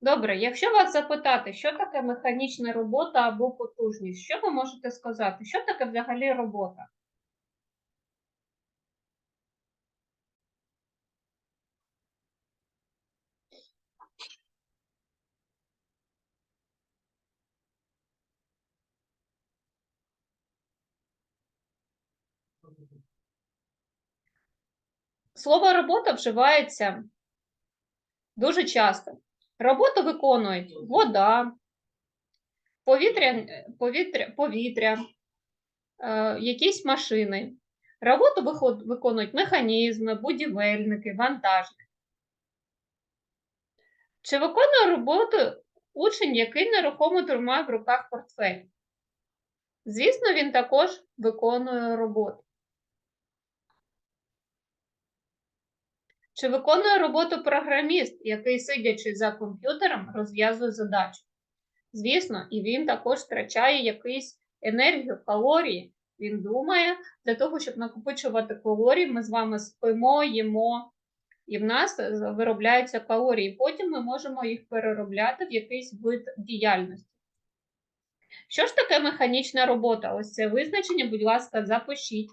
Добре, якщо вас запитати, що таке механічна робота або потужність, що ви можете сказати? Що таке взагалі робота? Слово робота вживається дуже часто. Роботу виконують вода, повітря, повітря, повітря е, якісь машини. Роботу виконують механізми, будівельники, вантажники. Чи виконує роботу учень, який нерухомо тримає в руках портфель? Звісно, він також виконує роботу. Чи виконує роботу програміст, який, сидячи за комп'ютером, розв'язує задачу? Звісно, і він також втрачає якусь енергію, калорії. Він думає, для того, щоб накопичувати калорії, ми з вами спимо, їмо, і в нас е, виробляються калорії. Потім ми можемо їх переробляти в якийсь вид діяльності. Що ж таке механічна робота? Ось це визначення, будь ласка, запишіть.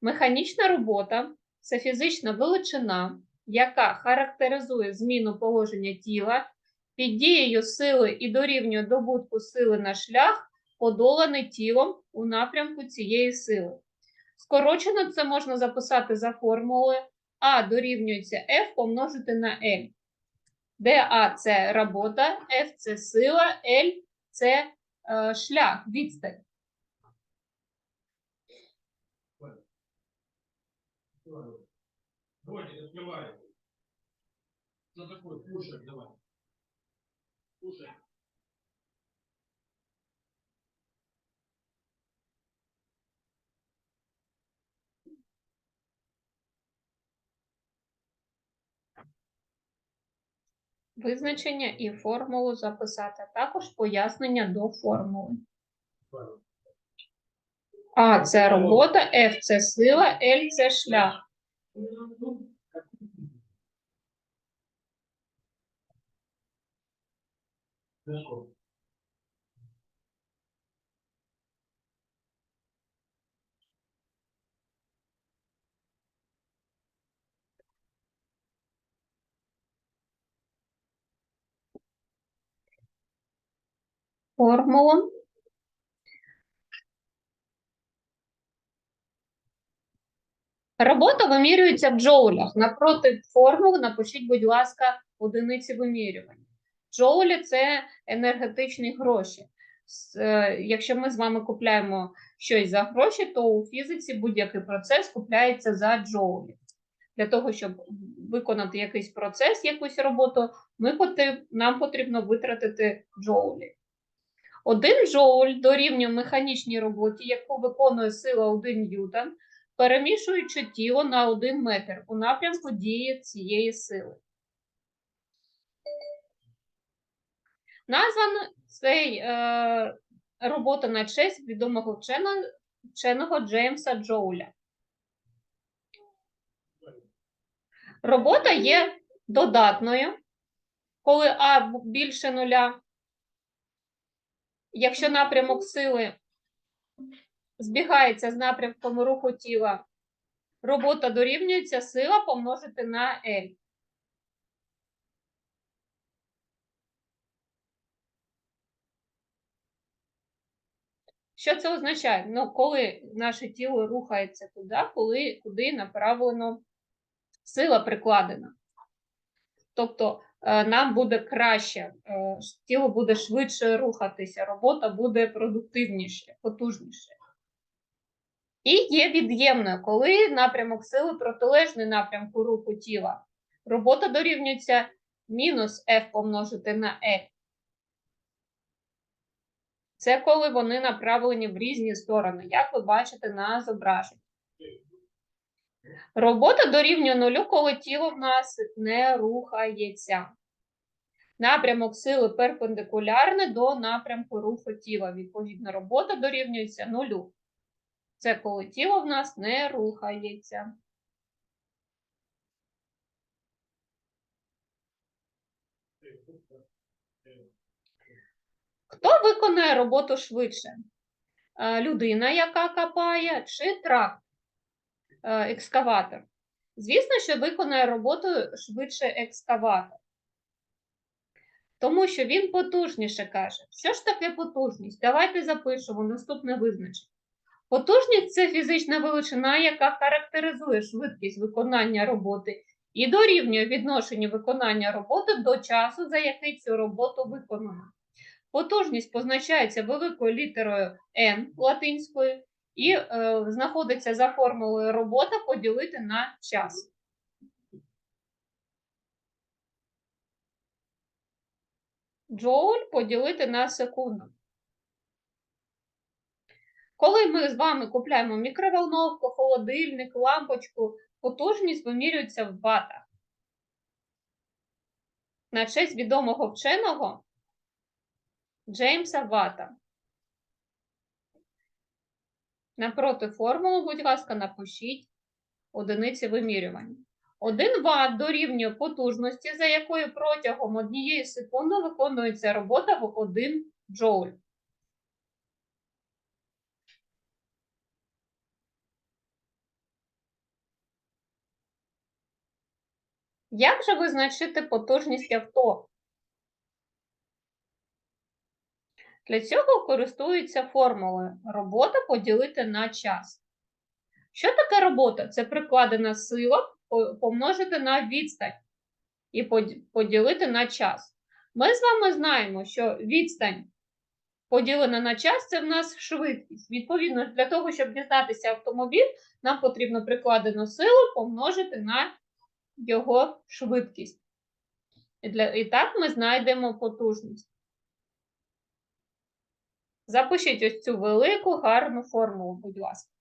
Механічна робота це фізична величина, яка характеризує зміну положення тіла під дією сили і дорівнює добутку сили на шлях, подоланий тілом у напрямку цієї сили. Скорочено це можна записати за формулою А дорівнюється F помножити на L, де А це робота, F це сила, L це е, шлях, відстань. Давай, не открывай. Ну такой, кушай, давай. Кушай. Визначення і формулу записати, також пояснення до формули. А це робота, F це сила, L це шлях. Легко. Формула. Робота вимірюється в джоулях. Напроти формул напишіть, будь ласка, одиниці вимірювання. Джоулі це енергетичні гроші. Е, Якщо ми з вами купляємо щось за гроші, то у фізиці будь-який процес купляється за джоулі. Для того, щоб виконати якийсь процес, якусь роботу, ми нам потрібно витратити джоулі. Один джоуль дорівнює механічній роботі, яку виконує сила 1 ньютон, перемішуючи тіло на 1 метр у напрямку дії цієї сили. Названо цей е, робота на честь відомого вченого, вченого Джеймса Джоуля. Робота є додатною, коли А більше нуля. Якщо напрямок сили збігається з напрямком руху тіла, робота дорівнюється сила помножити на L. Що це означає? Ну, коли наше тіло рухається туди, коли, куди направлено сила прикладена. Тобто е, нам буде краще, е, тіло буде швидше рухатися, робота буде продуктивніше, потужніше. І є від'ємною, коли напрямок сили протилежний напрямку руху тіла. Робота дорівнюється мінус F помножити на L. Це коли вони направлені в різні сторони, як ви бачите на зображенні. Робота дорівнює нулю, коли тіло в нас не рухається. Напрямок сили перпендикулярний до напрямку руху тіла. Відповідно, робота дорівнюється нулю. Це коли тіло в нас не рухається. Хто виконає роботу швидше? Людина, яка копає, чи трак, е, екскаватор? Звісно, що виконає роботу швидше екскаватор. Тому що він потужніше каже. Що ж таке потужність? Давайте запишемо наступне визначення. Потужність це фізична величина, яка характеризує швидкість виконання роботи і дорівнює відношенню виконання роботи до часу, за який цю роботу виконано. Потужність позначається великою літерою N латинською і е, знаходиться за формулою робота поділити на час. Джоуль поділити на секунду. Коли ми з вами купляємо мікроволновку, холодильник, лампочку, потужність вимірюється в ватах. На честь відомого вченого Джеймса Вата. Напроти формулу, будь ласка, напишіть одиниці вимірювання. 1 Вт дорівнює потужності, за якою протягом однієї секунди виконується робота в 1 джоуль. Як же визначити потужність авто? Для цього користуються формулою робота поділити на час. Що таке робота? Це прикладена сила помножити на відстань і поділити на час. Ми з вами знаємо, що відстань поділена на час це в нас швидкість. Відповідно, для того, щоб дізнатися автомобіль, нам потрібно прикладену силу помножити на його швидкість. І, так ми знайдемо потужність. Запишіть ось цю велику гарну формулу, будь ласка.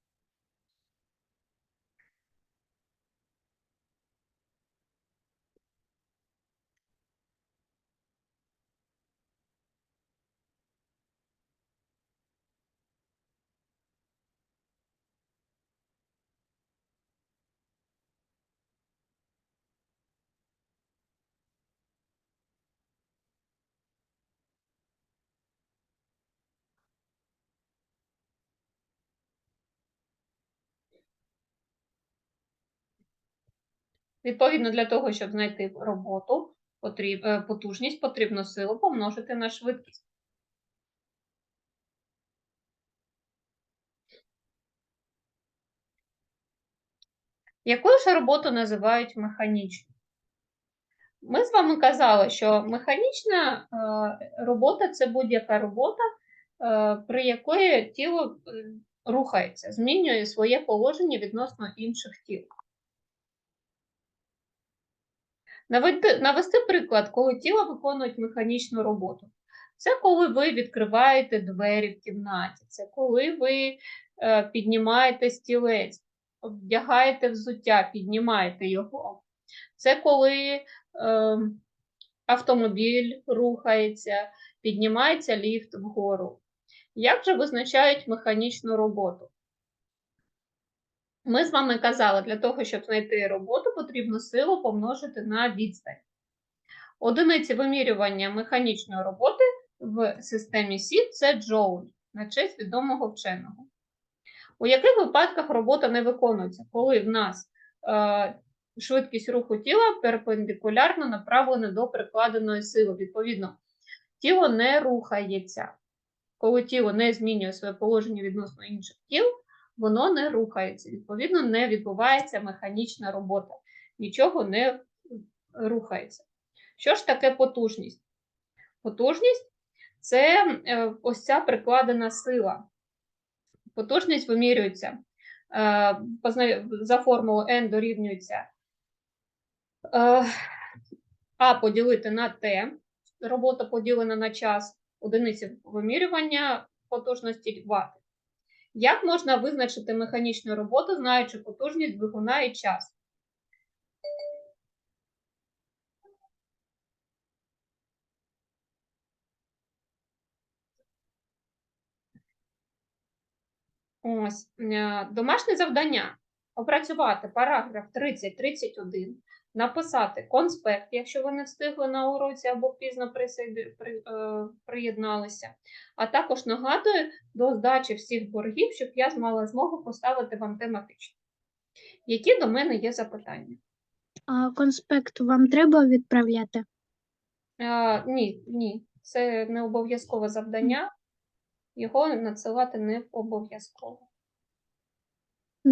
Відповідно, для того, щоб знайти роботу, потріб, е, потужність, потрібно силу помножити на швидкість. Якою ж роботу називають механічною? Ми з вами казали, що механічна е, робота це будь-яка робота, е, при якої тіло рухається, змінює своє положення відносно інших тіл. Наведи- Навести приклад, коли тіло виконують механічну роботу. Це коли ви відкриваєте двері в кімнаті, це коли ви е, піднімаєте стілець, вдягаєте взуття, піднімаєте його. Це коли е, автомобіль рухається, піднімається ліфт вгору. Як же визначають механічну роботу? Ми з вами казали, для того, щоб знайти роботу, потрібно силу помножити на відстань. Одиниці вимірювання механічної роботи в системі СІД це джоуль, на честь відомого вченого. У яких випадках робота не виконується, коли в нас е, швидкість руху тіла перпендикулярно направлена до прикладеної сили. Відповідно, тіло не рухається. Коли тіло не змінює своє положення відносно інших тіл, воно не рухається. Відповідно, не відбувається механічна робота. Нічого не рухається. Що ж таке потужність? Потужність це е, ось ця прикладена сила. Потужність вимірюється е, за формулою N дорівнюється е, А поділити на T, робота поділена на час, одиниці вимірювання потужності Вт. Як можна визначити механічну роботу, знаючи потужність двигуна і час? Ось е, домашнє завдання опрацювати параграф 30-31, написати конспект, якщо ви не встигли на уроці або пізно е, приєдналися. А також нагадую до здачі всіх боргів, щоб я мала змогу поставити вам тематично. Які до мене є запитання? А конспект вам треба відправляти? А, ні, ні, це не обов'язкове завдання. Його надсилати не обов'язково.